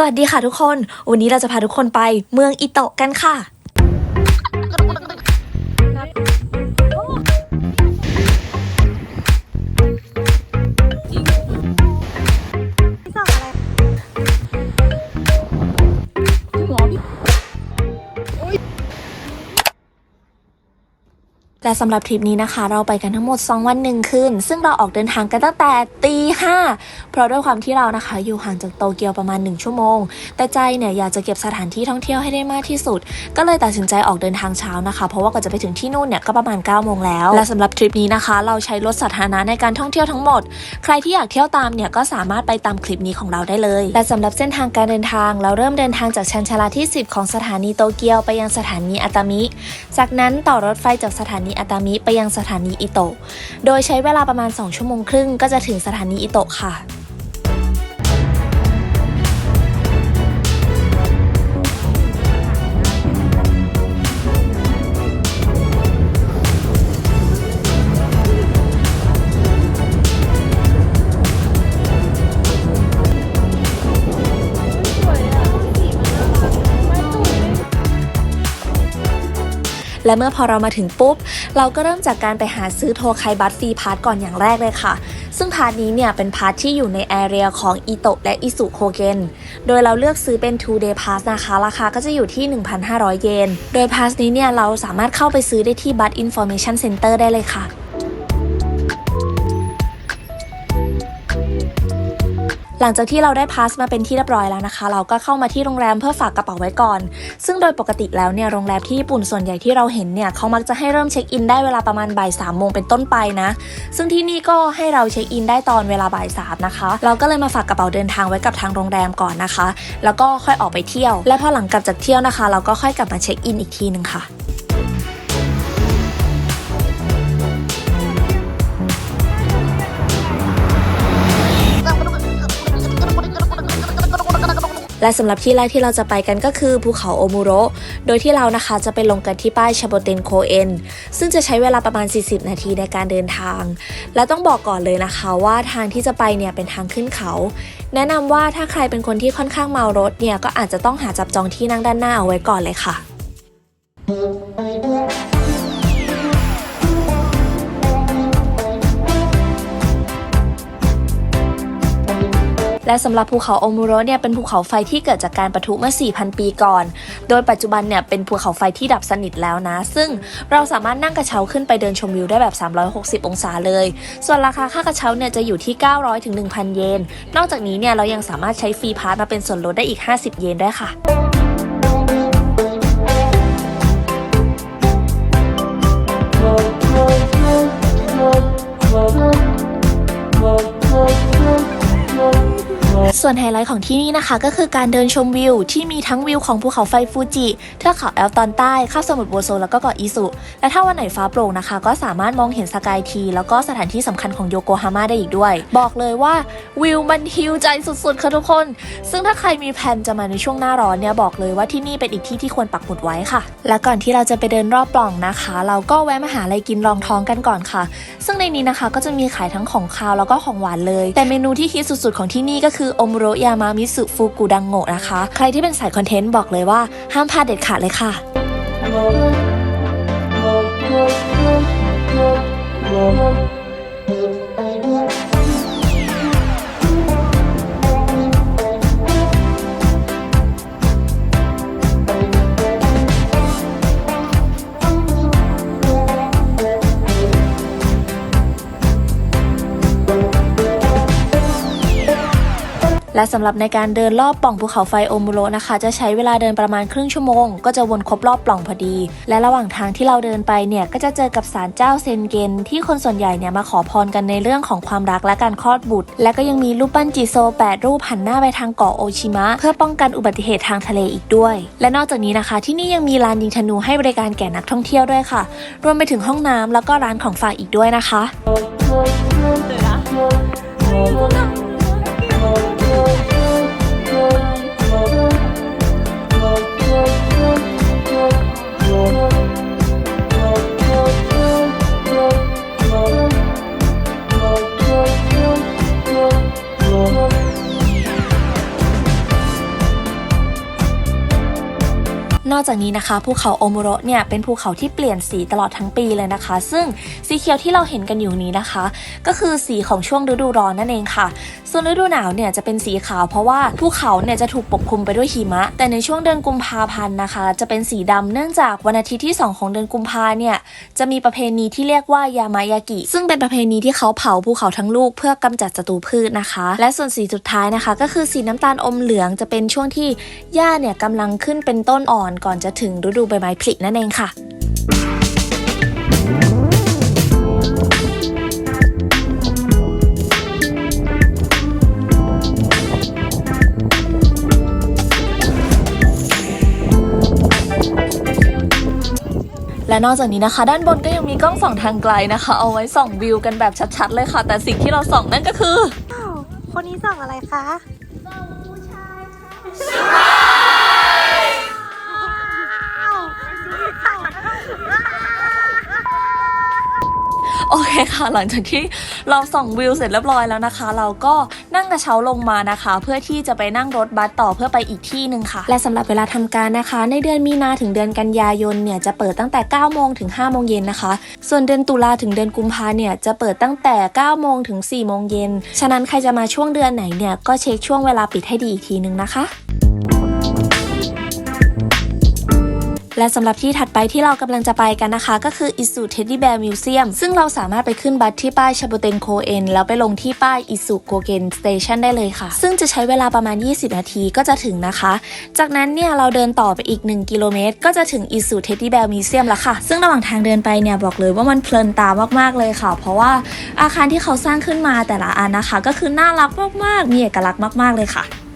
สวัสดีค่ะทุกคน วันนี้เราจะพาทุกคนไปเมืองอิโตะกันค่ะ และสำหรับทริปนี้นะคะ เราไปกันทั้งหมด 2 วันหนึ่งคืนซึ่งเราออกเดินทางกันตั้งแต่ตีห้าเพราะด้วยความที่เรานะคะ อยู่ห่างจากโตเกียวประมาณ 1 ชั่วโมง แต่ใจเนี่ยอยากจะเก็บสถานที่ท่องเที่ยวให้ได้มากที่สุด ก็เลยตัดสินใจออกเดินทางเช้านะคะ เพราะว่าก่อนจะไปถึงที่นู่นเนี่ยก็ประมาณ9โมงแล้ว และสำหรับทริปนี้นะคะ เราใช้รถสาธารณะในการท่องเที่ยวทั้งหมด ใครที่อยากเที่ยวตามเนี่ยก็สามารถไปตามคลิปนี้ของเราได้เลย และสำหรับเส้นทางการเดินทาง เราเริ่มเดินทางจากชันชาลาที่ 10 ของสถานีโตเกียวไปยังสถานีอาตามิ จากนั้นต่อรถไฟจากสถานีอาตามิไปยังสถานีอิโตะ โดยใช้เวลาประมาณ 2 ชั่วโมงครึ่งก็จะถึงสถานีอิโตะค่ะ และเมื่อพอเรามาถึงปุ๊บ เราก็เริ่มจากการไปหาซื้อโทไคบัสฟรีพาสก่อนอย่างแรกเลยค่ะ ซึ่งพาสนี้เนี่ยเป็นพาสที่อยู่ในแอเรียของอิโตะและอิสุโคเกนโดยเราเลือกซื้อเป็น2 day pass นะคะ ราคาก็จะอยู่ที่ 1,500 เยน โดยพาสนี้เนี่ยเราสามารถเข้าไปซื้อได้ที่บัส Information Center ได้เลยค่ะ หลังจากที่เราได้พาสมาเป็นที่เรียบร้อยแล้วนะคะ เราก็เข้ามาที่โรงแรมเพื่อฝากกระเป๋าไว้ก่อน ซึ่งโดยปกติแล้วเนี่ยโรงแรมที่ญี่ปุ่นส่วนใหญ่ที่เราเห็นเนี่ยเขามักจะให้เริ่มเช็คอินได้เวลาประมาณบ่ายสามโมงเป็นต้นไปนะ ซึ่งที่นี่ก็ให้เราเช็คอินได้ตอนเวลาบ่ายสามนะคะ เราก็เลยมาฝากกระเป๋าเดินทางไว้กับทางโรงแรมก่อนนะคะ แล้วก็ค่อยออกไปเที่ยว และพอหลังกลับจากเที่ยวนะคะ เราก็ค่อยกลับมาเช็คอินอีกทีหนึ่งค่ะ และสำหรับที่แรกที่เราจะไปกันก็คือภูเขาโอมูโรโดยที่เรานะคะจะไปลงกันที่ป้ายชาโบเตนโคเอนซึ่งจะใช้เวลาประมาณ 40 นาทีในการเดินทาง และต้องบอกก่อนเลยนะคะว่าทางที่จะไปเนี่ยเป็นทางขึ้นเขา แนะนำว่าถ้าใครเป็นคนที่ค่อนข้างเมารถเนี่ยก็อาจจะต้องหาจับจองที่นั่งด้านหน้าเอาไว้ก่อนเลยค่ะ และสำหรับภูเขาโอมูโรเนี่ยเป็นภูเขาไฟที่เกิดจากการปะทุเมื่อ 4,000 ปีก่อน โดยปัจจุบันเนี่ยเป็นภูเขาไฟที่ดับสนิทแล้วนะ ซึ่งเราสามารถนั่งกระเช้าขึ้นไปเดินชมวิวได้แบบ 360 องศาเลย ส่วนราคาค่ากระเช้าเนี่ยจะอยู่ที่ 900ถึง1,000 เยน นอกจากนี้เนี่ยเรายังสามารถใช้ฟรีพาสมาเป็นส่วนลดได้อีก 50 เยนด้วยค่ะ ส่วนไฮไลท์ของที่นี่นะคะ ก็คือการเดินชมวิว ที่มีทั้งวิวของภูเขาไฟฟูจิเทือกเขาแอลตอนใต้คาบสมุทรโบโซแล้วก็เกาะอิสุ และถ้าวันไหนฟ้าโปร่งนะคะ ก็สามารถมองเห็นสกายทีแล้วก็สถานที่สำคัญของโยโกฮาม่าได้อีกด้วย บอกเลยว่าวิวมันฮิวใจสุดๆค่ะทุกคน ซึ่งถ้าใครมีแผนจะมาในช่วงหน้าร้อนเนี่ยบอกเลยว่าที่นี่เป็นอีกที่ที่ควรปักหมุดไว้ค่ะ และก่อนที่เราจะไปเดินรอบปล่องนะคะ เราก็แวะมาหาอะไรกินรองท้องกันก่อนค่ะ ซึ่งในนี้นะคะก็จะมีขายทั้งของคาวแล้วก็ของหวานเลย แต่เมนูที่ฮิตสุดๆของที่นี่ก็คือโอมโรยามามิสุฟูกุดังโงะนะคะ ใครที่เป็นสายคอนเทนต์บอกเลยว่าห้ามพลาดเด็ดขาดเลยค่ะ และสำหรับในการเดินรอบปล่องภูเขาไฟโอมูโรนะคะ จะใช้เวลาเดินประมาณครึ่งชั่วโมง ก็จะวนครบรอบปล่องพอดี และระหว่างทางที่เราเดินไปเนี่ยก็จะเจอกับศาลเจ้าเซนเกนที่คนส่วนใหญ่เนี่ยมาขอพรกันในเรื่องของความรักและการคลอดบุตร และก็ยังมีรูปปั้นจิโซแปดรูปหันหน้าไปทางเกาะโอชิมะ เพื่อป้องกันอุบัติเหตุทางทะเลอีกด้วย และนอกจากนี้นะคะ ที่นี่ยังมีลานยิงธนูให้บริการแก่นักท่องเที่ยวด้วยค่ะ รวมไปถึงห้องน้ำแล้วก็ร้านของฝากอีกด้วยนะคะ นอกจากนี้นะคะภูเขาโอโมโระเนี่ยเป็นภูเขาที่เปลี่ยนสีตลอดทั้งปีเลยนะคะ ซึ่งสีเขียวที่เราเห็นกันอยู่นี้นะคะ ก็คือสีของช่วงฤดูร้อนนั่นเองค่ะส่วนฤดูหนาวเนี่ยจะเป็นสีขาวเพราะว่าภูเขาเนี่ยจะถูกปกคลุมไปด้วยหิมะ แต่ในช่วงเดือนกุมภาพันธ์นะคะ จะเป็นสีดำเนื่องจากวันอาทิตย์ที่ 2 ของเดือนกุมภาเนี่ยจะมีประเพณีที่เรียกว่ายามายากิ ซึ่งเป็นประเพณีที่เขาเผาภูเขาทั้งลูกเพื่อกำจัดศัตรูพืชนะคะ และส่วนสีสุดท้ายนะคะ ก็คือสีน้ำตาลอมเหลืองจะเป็นช่วงที่หญ้าเนี่ยกำลังขึ้นเป็นต้นอ่อนก่อนจะถึงฤดูใบไม้ผลินั่นเองค่ะ และนอกจากนี้นะคะ ด้านบนก็ยังมีกล้องส่องทางไกลนะคะ เอาไว้ส่องวิวกันแบบชัดๆเลยค่ะ แต่สิ่งที่เราส่องนั่นก็คืออ้าวคนนี้สั่งอะไรคะโอเค ค่ะ หลังจากที่เราส่องวิวเสร็จเรียบร้อยแล้วนะคะ เราก็นั่งกระเช้าลงมานะคะ เพื่อที่จะไปนั่งรถบัสต่อเพื่อไปอีกที่หนึ่งค่ะ และสำหรับเวลาทำการนะคะ ในเดือนมีนาถึงเดือนกันยายนเนี่ยจะเปิดตั้งแต่9โมงถึง5โมงเย็นนะคะ ส่วนเดือนตุลาถึงเดือนกุมภาเนี่ยจะเปิดตั้งแต่9โมงถึง4โมงเย็นฉะนั้นใครจะมาช่วงเดือนไหนเนี่ยก็เช็คช่วงเวลาปิดให้ดีอีกทีนึงนะคะ และสำหรับที่ถัดไปที่เรากำลังจะไปกันนะคะ ก็คือ i s u Teddy Bear Museum ซึ่งเราสามารถไปขึ้นบัสที่ป้ายชา b เตนโคเอนแล้วไปลงที่ป้าย i s u g o g e n Station ได้เลยค่ะ ซึ่งจะใช้เวลาประมาณ 20 นาทีก็จะถึงนะคะ จากนั้นเนี่ยเราเดินต่อไปอีก 1 กิโลเมตร ก็จะถึง i s u Teddy Bear Museum แล้วค่ะ ซึ่งระหว่างทางเดินไปเนี่ยบอกเลยว่ามันเพลินตามากๆเลยค่ะ เพราะว่าอาคารที่เขาสร้างขึ้นมาแต่ละอันนะคะ ก็คือน่ารักมากๆ มีเอกลักษณ์มาก ๆเลยค่ะ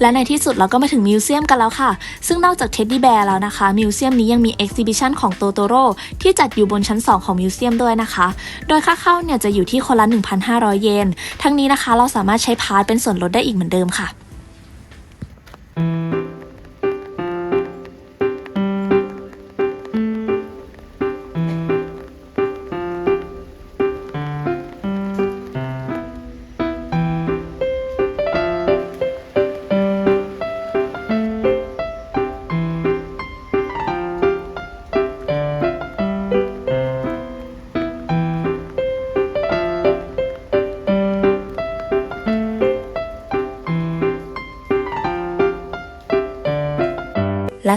และในที่สุดเราก็มาถึงมิวเซียมกันแล้วค่ะ ซึ่งนอกจากเท็ดดี้แบร์แล้วนะคะ มิวเซียมนี้ยังมีเอ็กซิบิชันของโตโตโร่ที่จัดอยู่บนชั้น 2 ของมิวเซียมด้วยนะคะ โดยค่าเข้าเนี่ยจะอยู่ที่คนละ 1,500 เยน ทั้งนี้นะคะเราสามารถใช้พาสเป็นส่วนลดได้อีกเหมือนเดิมค่ะแล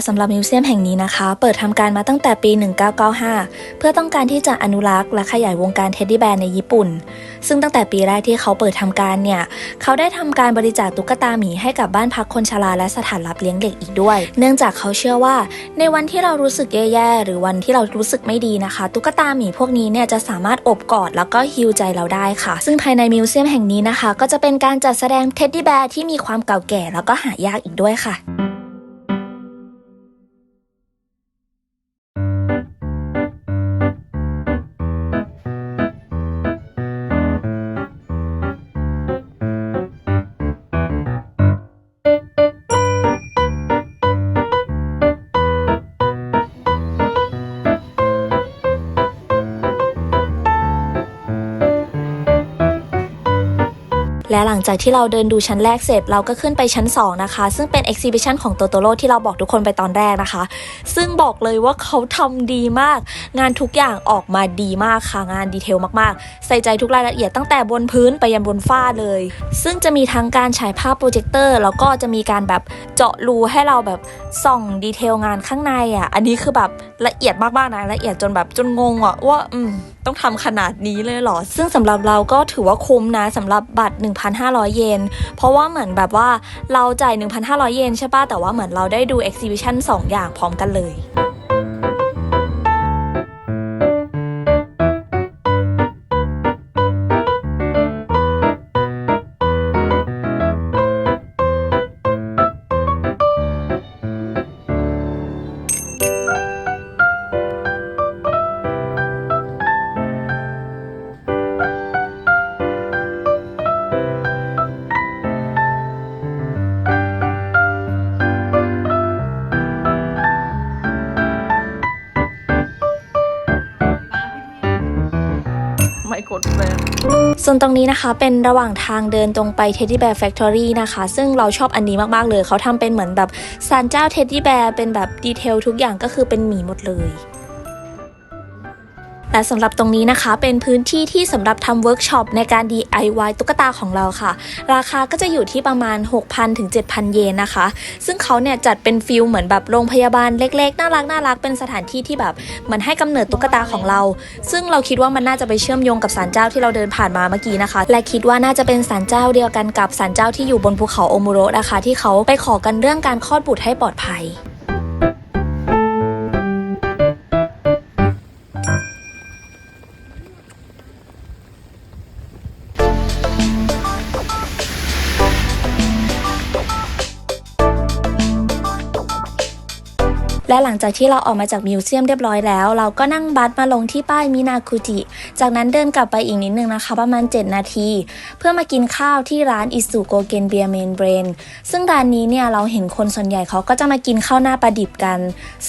สำหรับมิวเซียมแห่งนี้นะคะ เปิดทำการมาตั้งแต่ปี 1995 เพื่อต้องการที่จะอนุรักษ์และขยายวงการเท็ดดี้แบร์ในญี่ปุ่น ซึ่งตั้งแต่ปีแรกที่เขาเปิดทำการเนี่ย เขาได้ทำการบริจาคตุ๊กตาหมีให้กับบ้านพักคนชราและสถานรับเลี้ยงเด็กอีกด้วย เนื่องจากเขาเชื่อว่า ในวันที่เรารู้สึกแย่ๆหรือวันที่เรารู้สึกไม่ดีนะคะ ตุ๊กตาหมีพวกนี้เนี่ยจะสามารถอบกอดแล้วก็ฮิวใจเราได้ค่ะ ซึ่งภายในมิวเซียมแห่งนี้นะคะ ก็จะเป็นการจัดแสดงเท็ดดี้แบร์ที่มีความเก่าแก่แล้วก็หายากอีกด้วยค่ะ และหลังจากที่เราเดินดูชั้นแรกเสร็จเราก็ขึ้นไปชั้น 2 นะคะ ซึ่งเป็น Exhibition ของโตโตโร่ที่เราบอกทุกคนไปตอนแรกนะคะ ซึ่งบอกเลยว่าเขาทำดีมาก งานทุกอย่างออกมาดีมากค่ะ งานดีเทลมากๆ ใส่ใจทุกรายละเอียดตั้งแต่บนพื้นไปยันบนฝ้าเลย ซึ่งจะมีทั้งการฉายภาพโปรเจคเตอร์แล้วก็จะมีการแบบเจาะรูให้เราแบบส่องดีเทลงานข้างในอะ อันนี้คือแบบ ละเอียดมากๆนะละเอียดจนแบบจนงงอะว่าอืมต้องทำขนาดนี้เลยเหรอ ซึ่งสำหรับเราก็ถือว่าคุ้มนะสำหรับบัตร 1,500 เยน เพราะว่าเหมือนแบบว่าเราจ่าย 1,500 เยนใช่ป่ะ แต่ว่าเหมือนเราได้ดู exhibition 2 อย่างพร้อมกันเลย ส่วนตรงนี้นะคะเป็นระหว่างทางเดินตรงไป Teddy Bear Factory นะคะ ซึ่งเราชอบอันนี้มากๆเลย เขาทำเป็นเหมือนแบบสารเจ้า Teddy Bear เป็นแบบดีเทลทุกอย่างก็คือเป็นหมีหมดเลย และสำหรับตรงนี้นะคะ เป็นพื้นที่ที่สำหรับทำเวิร์กช็อปในการ DIY ตุ๊กตาของเราค่ะ ราคาก็จะอยู่ที่ประมาณ 6,000ถึง7,000 เยนนะคะ ซึ่งเขาเนี่ยจัดเป็นฟิลเหมือนแบบโรงพยาบาลเล็กๆ น่ารักน่ารักเป็นสถานที่ที่แบบเหมือนให้กำเนิดตุ๊กตาของเรา ซึ่งเราคิดว่ามันน่าจะไปเชื่อมโยงกับศาลเจ้าที่เราเดินผ่านมาเมื่อกี้นะคะ และคิดว่าน่าจะเป็นศาลเจ้าเดียวกันกับศาลเจ้าที่อยู่บนภูเขาโอมูโระนะคะ ที่เขาไปขอกันเรื่องการคลอดบุตรให้ปลอดภัย หลังจากที่เราออกมาจากมิวเซียมเรียบร้อยแล้ว เราก็นั่งบัสมาลงที่ป้ายมินาคุจิ จากนั้นเดินกลับไปอีกนิดนึงนะคะ ประมาณ 7 นาที เพื่อมากินข้าวที่ร้านอิสุโกเกนเบียเมนเบรนซึ่งร้านนี้เนี่ยเราเห็นคนส่วนใหญ่เขาก็จะมากินข้าวหน้าปลาดิบกัน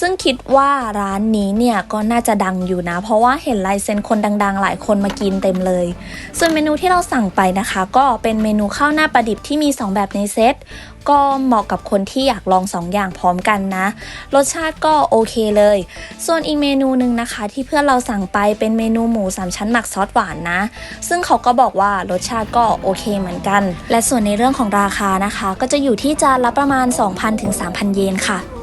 ซึ่งคิดว่าร้านนี้เนี่ยก็น่าจะดังอยู่นะ เพราะว่าเห็นลายเซ็นคนดังๆ หลายคนมากินเต็มเลย ส่วนเมนูที่เราสั่งไปนะคะ ก็เป็นเมนูข้าวหน้าปลาดิบที่มี 2 แบบในเซต ก็เหมาะกับคนที่อยากลองสองอย่างพร้อมกันนะ รสชาติก็โอเคเลย ส่วนอีกเมนูหนึ่งนะคะ ที่เพื่อนเราสั่งไปเป็นเมนูหมูสามชั้นหมักซอสหวานนะ ซึ่งเขาก็บอกว่ารสชาติก็โอเคเหมือนกัน และส่วนในเรื่องของราคานะคะ ก็จะอยู่ที่จานละประมาณ 2,000ถึง3,000 เยนค่ะ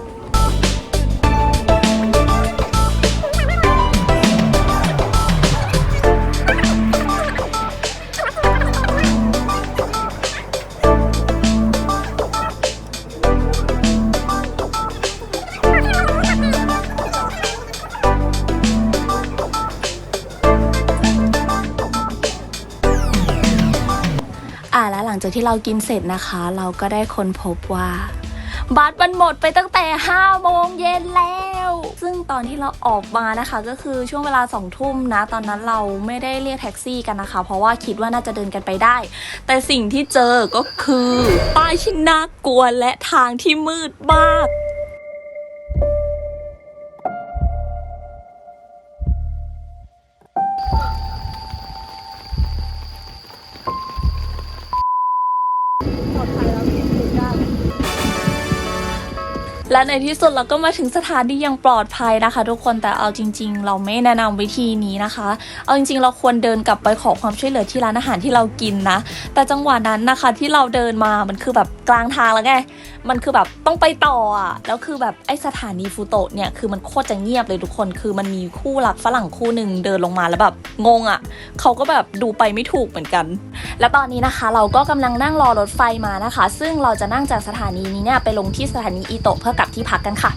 หลังจากที่เรากินเสร็จนะคะ เราก็ได้ค้นพบว่าบัตรมันหมดไปตั้งแต่5โมงเย็นแล้ว ซึ่งตอนที่เราออกมานะคะ ก็คือช่วงเวลา2ทุ่มนะ ตอนนั้นเราไม่ได้เรียกแท็กซี่กันนะคะ เพราะว่าคิดว่าน่าจะเดินกันไปได้ แต่สิ่งที่เจอก็คือ ป้ายที่น่ากลัวและทางที่มืดมาก และในที่สุดเราก็มาถึงสถานที่ยังปลอดภัยนะคะ ทุกคนแต่เอาจริง ๆ เราไม่แนะนำวิธีนี้นะคะ เอาจริง ๆ เราควรเดินกลับไปขอความช่วยเหลือที่ร้านอาหารที่เรากินนะ แต่จังหวะนั้นนะคะที่เราเดินมามันคือแบบกลางทางแล้วไงมันคือแบบต้องไปต่ออะแล้วคือแบบไอสถานีฟูโตะเนี่ยคือมันโคตรจะเงียบเลยทุกคน คือมันมีคู่รักฝรั่งคู่หนึ่งเดินลงมาแล้วแบบงงอะเขาก็แบบดูไปไม่ถูกเหมือนกัน และตอนนี้นะคะ เราก็กำลังนั่งรอรถไฟมานะคะ ซึ่งเราจะนั่งจากสถานีนี้เนี่ยไปลงที่สถานีอิโตะเพื่อลับที่พักกันค่ะ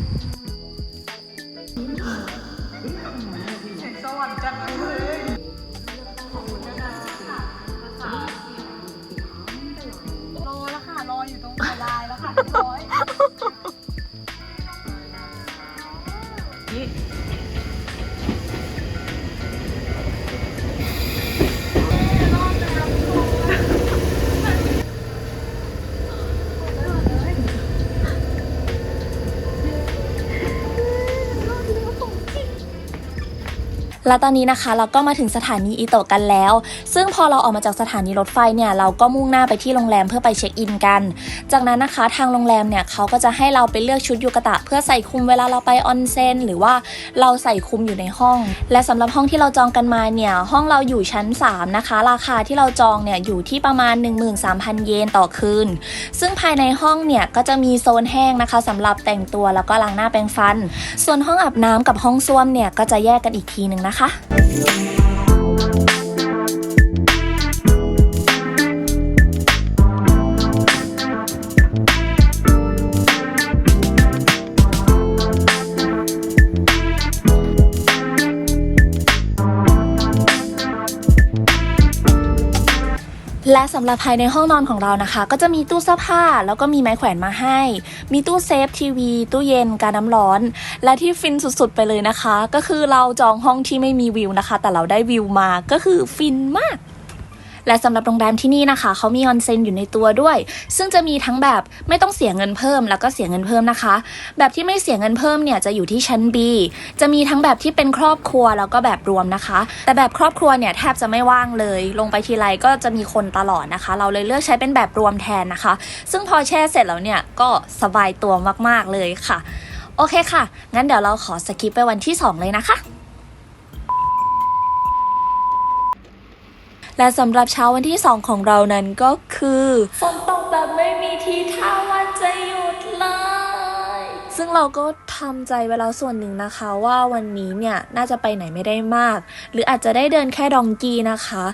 และตอนนี้นะคะเราก็มาถึงสถานีอิโตะกันแล้ว ซึ่งพอเราออกมาจากสถานีรถไฟเนี่ยเราก็มุ่งหน้าไปที่โรงแรมเพื่อไปเช็คอินกัน จากนั้นนะคะทางโรงแรมเนี่ยเขาก็จะให้เราไปเลือกชุดยูกะตะ เพื่อใส่คุมเวลาเราไปออนเซ็นหรือว่าเราใส่คุมอยู่ในห้อง และสำหรับห้องที่เราจองกันมาเนี่ยห้องเราอยู่ชั้น 3 นะคะ ราคาที่เราจองเนี่ยอยู่ที่ประมาณ 13,000 เยนต่อคืน ซึ่งภายในห้องเนี่ยก็จะมีโซนแห้งนะคะสำหรับแต่งตัวแล้วก็ล้างหน้าแปรงฟัน ส่วนห้องอาบน้ำกับห้องส้วมเนี่ยก็จะแยกกันอีกทีหนึ่งนะคะและสำหรับภายในห้องนอนของเรานะคะ ก็จะมีตู้เสื้อผ้าแล้วก็มีไม้แขวนมาให้ มีตู้เซฟทีวี ตู้เย็นการน้ำร้อน และที่ฟินสุดๆไปเลยนะคะ ก็คือเราจองห้องที่ไม่มีวิวนะคะ แต่เราได้วิวมาก็คือฟินมาก และสำหรับโรงแรมที่นี่นะคะเขามีออนเซ็นอยู่ในตัวด้วย ซึ่งจะมีทั้งแบบไม่ต้องเสียเงินเพิ่มแล้วก็เสียเงินเพิ่มนะคะ แบบที่ไม่เสียเงินเพิ่มเนี่ยจะอยู่ที่ชั้น B จะมีทั้งแบบที่เป็นครอบครัวแล้วก็แบบรวมนะคะ แต่แบบครอบครัวเนี่ยแทบจะไม่ว่างเลย ลงไปทีไรก็จะมีคนตลอดนะคะ เราเลยเลือกใช้เป็นแบบรวมแทนนะคะ ซึ่งพอแช่เสร็จแล้วเนี่ยก็สบายตัวมากๆเลยค่ะ โอเคค่ะ งั้นเดี๋ยวเราขอสกิปไปวันที่ 2 เลยนะคะ และสำหรับเช้าวันที่ 2 ของเรานั้นก็คือฝนตกแบบไม่มีทีท่าว่า ซึ่งเราก็ทำใจไว้แล้วส่วนหนึ่งนะคะ ว่าวันนี้เนี่ยน่าจะไปไหนไม่ได้มาก หรืออาจจะได้เดินแค่ดองกีนะคะ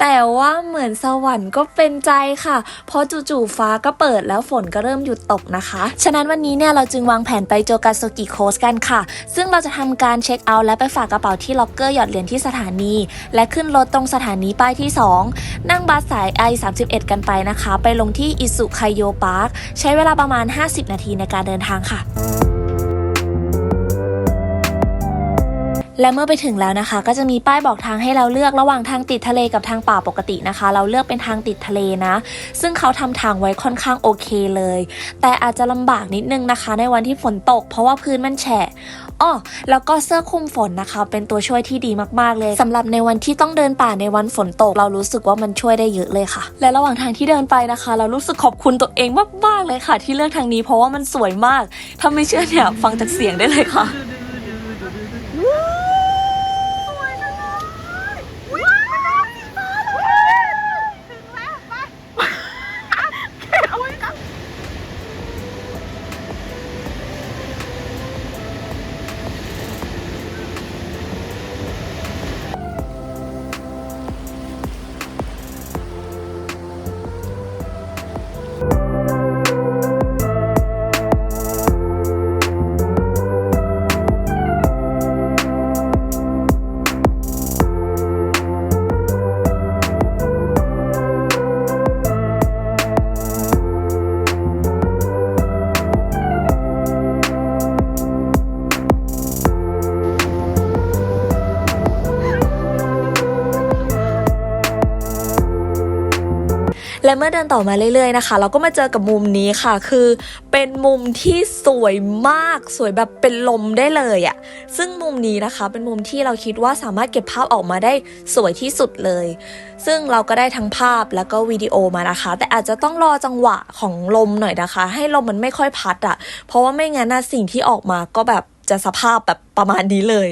แต่ว่าเหมือนสวรรค์ก็เป็นใจค่ะ เพราะจู่ๆฟ้าก็เปิดแล้วฝนก็เริ่มหยุดตกนะคะ ฉะนั้นวันนี้เนี่ยเราจึงวางแผนไปโจกาโซกิโคสกันค่ะ ซึ่งเราจะทำการเช็คเอาท์และไปฝากกระเป๋าที่ล็อกเกอร์หยอดเหรียญที่สถานี และขึ้นรถตรงสถานีป้ายที่ 2 นั่งบัสสาย i31 กันไปนะคะ ไปลงที่อิสุไคโยพาร์คใช้เวลาประมาณ 50 นาทีในการเดินทางค่ะ และเมื่อไปถึงแล้วนะคะ ก็จะมีป้ายบอกทางให้เราเลือกระหว่างทางติดทะเลกับทางป่าปกตินะคะ เราเลือกเป็นทางติดทะเลนะ ซึ่งเขาทำทางไว้ค่อนข้างโอเคเลย แต่อาจจะลำบากนิดนึงนะคะ ในวันที่ฝนตก เพราะว่าพื้นมันแฉะอ้อแล้วก็เสื้อคลุมฝนนะคะ เป็นตัวช่วยที่ดีมากๆเลยสำหรับในวันที่ต้องเดินป่าในวันฝนตก เรารู้สึกว่ามันช่วยได้เยอะเลยค่ะ และระหว่างทางที่เดินไปนะคะ เรารู้สึกขอบคุณตัวเองมากๆเลยค่ะ ที่เลือกทางนี้เพราะว่ามันสวยมากถ้าไม่เชื่อเนี่ยฟังจากเสียงได้เลยค่ะ และเมื่อเดินต่อมาเรื่อยๆนะคะ เราก็มาเจอกับมุมนี้ค่ะ คือเป็นมุมที่สวยมากสวยแบบเป็นลมได้เลยอะ่ะซึ่งมุมนี้นะคะเป็นมุมที่เราคิดว่าสามารถเก็บภาพออกมาได้สวยที่สุดเลย ซึ่งเราก็ได้ทั้งภาพแล้วก็วิดีโอมานะคะ แต่อาจจะต้องรอจังหวะของลมหน่อยนะคะ ให้ลมมันไม่ค่อยพัดอะ่ะเพราะว่าไม่งั้นนะสิ่งที่ออกมาก็แบบจะสภาพแบบประมาณนี้เลย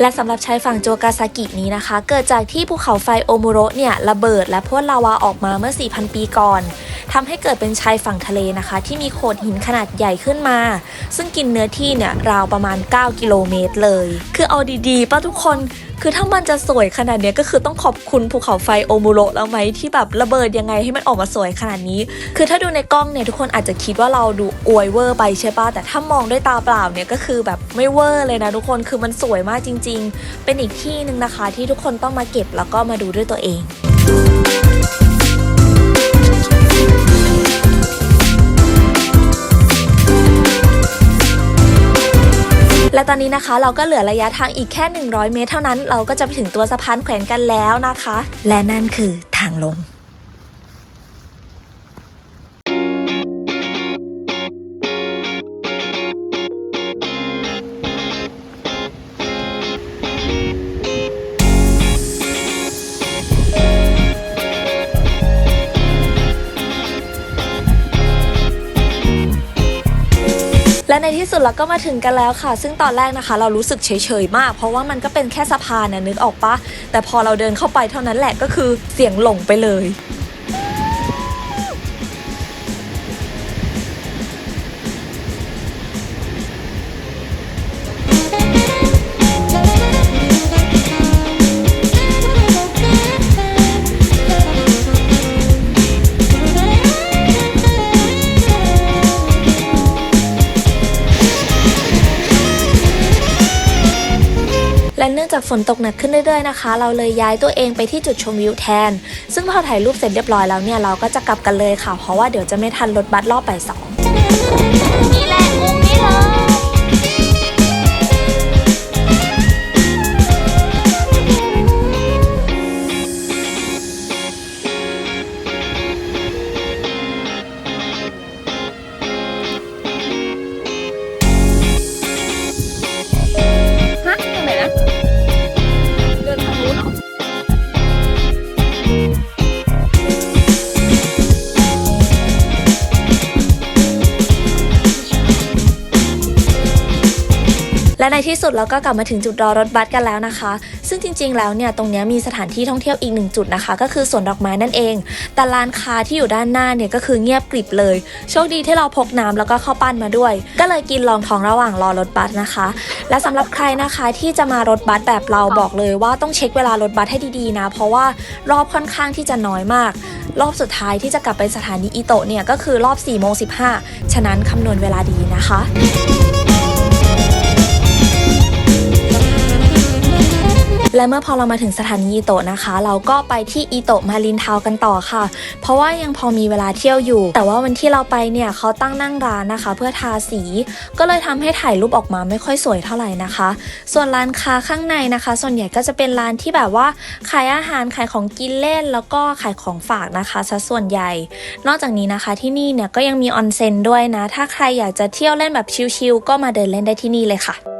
และสำหรับชายฝั่งโจกาซากินี้นะคะ เกิดจากที่ภูเขาไฟโอมุโระเนี่ยระเบิดและพ่นลาวาออกมาเมื่อ 4,000 ปีก่อน ทำให้เกิดเป็นชายฝั่งทะเลนะคะ ที่มีโขดหินขนาดใหญ่ขึ้นมา ซึ่งกินเนื้อที่เนี่ยราวประมาณ 9 กิโลเมตรเลย คือเอาดีๆป้าทุกคนคือถ้ามันจะสวยขนาดนี้ก็คือต้องขอบคุณภูเขาไฟโอมุโรแล้วไหมที่แบบระเบิดยังไงให้มันออกมาสวยขนาดนี้ คือถ้าดูในกล้องเนี่ยทุกคนอาจจะคิดว่าเราดูอวยเวอร์ไปใช่ปะแต่ถ้ามองด้วยตาเปล่าเนี่ยก็คือแบบไม่เวอร์เลยนะทุกคนคือมันสวยมากจริง ๆ เป็นอีกที่หนึ่งนะคะที่ทุกคนต้องมาเก็บแล้วก็มาดูด้วยตัวเอง และตอนนี้นะคะเราก็เหลือระยะทางอีกแค่ 100 เมตร เท่านั้น เราก็จะไปถึงตัวสะพานแขวนกันแล้วนะคะ และนั่นคือทางลง ในที่สุดเราก็มาถึงกันแล้วค่ะ ซึ่งตอนแรกนะคะ เรารู้สึกเฉยๆมาก เพราะว่ามันก็เป็นแค่สะพานนะนึกออกปะแต่พอเราเดินเข้าไปเท่านั้นแหละก็คือเสียงหลงไปเลย จากฝนตกหนักขึ้นเรื่อยๆนะคะ เราเลยย้ายตัวเองไปที่จุดชมวิวแทน ซึ่งพอถ่ายรูปเสร็จเรียบร้อยแล้วเนี่ยเราก็จะกลับกันเลยค่ะ เพราะว่าเดี๋ยวจะไม่ทันรถบัสรอบบ่ายสอง ที่สุดเราก็กลับมาถึงจุดรอรถบัสกันแล้วนะคะ ซึ่งจริงๆ แล้วเนี่ยตรงนี้มีสถานที่ท่องเที่ยวอีกหนึ่งจุดนะคะ ก็คือสวนดอกไม้นั่นเอง แต่ร้านค้าที่อยู่ด้านหน้าเนี่ยก็คือเงียบกริบเลย โชคดีที่เราพกน้ำแล้วก็ข้าวปั้นมาด้วย ก็เลยกินรองท้องระหว่างรอรถบัสนะคะ และสำหรับใครนะคะที่จะมารถบัสแบบเราบอกเลยว่าต้องเช็คเวลารถบัสให้ดีๆนะ เพราะว่ารอบค่อนข้างที่จะน้อยมาก รอบสุดท้ายที่จะกลับไปสถานีอิโตะเนี่ยก็คือรอบ4ี่โมงสิฉะนั้นคำนวณเวลาดีนะคะ และเมื่อพอเรามาถึงสถานีอีโตะนะคะ เราก็ไปที่อีโตะมารินทาวกันต่อค่ะ เพราะว่ายังพอมีเวลาเที่ยวอยู่ แต่ว่าวันที่เราไปเนี่ยเขาตั้งนั่งร้านนะคะ เพื่อทาสี ก็เลยทำให้ถ่ายรูปออกมาไม่ค่อยสวยเท่าไหร่นะคะ ส่วนร้านค้าข้างในนะคะ ส่วนใหญ่ก็จะเป็นร้านที่แบบว่าขายอาหารขายของกินเล่น แล้วก็ขายของฝากนะคะซะส่วนใหญ่ นอกจากนี้นะคะที่นี่เนี่ยก็ยังมีออนเซ็นด้วยนะ ถ้าใครอยากจะเที่ยวเล่นแบบชิลๆก็มาเดินเล่นได้ที่นี่เลยค่ะ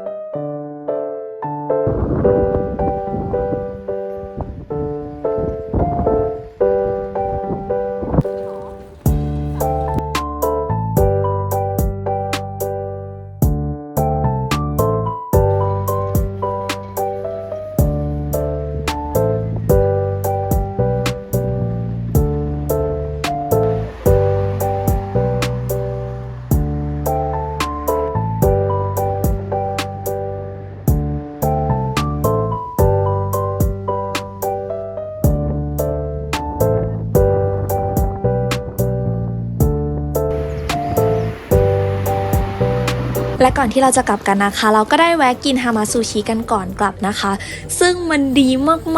ที่เราจะกลับกันนะคะ เราก็ได้แวะกินฮามาซูชิกันก่อนกลับนะคะ ซึ่งมันดี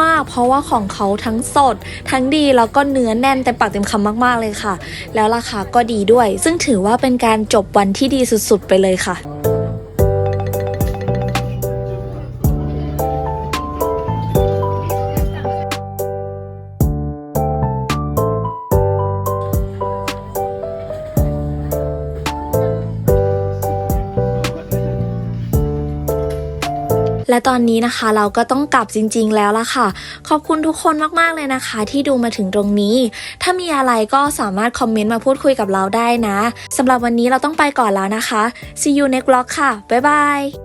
มากๆ เพราะว่าของเขาทั้งสด ทั้งดีแล้วก็เนื้อแน่นเต็มปากเต็มคำมากๆเลยค่ะ แล้วราคาก็ดีด้วย ซึ่งถือว่าเป็นการจบวันที่ดีสุดๆ ไปเลยค่ะและ ตอนนี้นะคะ เราก็ต้องกลับจริง ๆ แล้วล่ะค่ะ ขอบคุณทุกคนมากๆเลยนะคะ ที่ดูมาถึงตรงนี้ ถ้ามีอะไรก็สามารถคอมเมนต์มาพูดคุยกับเราได้นะสำหรับวันนี้เราต้องไปก่อนแล้วนะคะ see you next vlog ค่ะบ๊ายบาย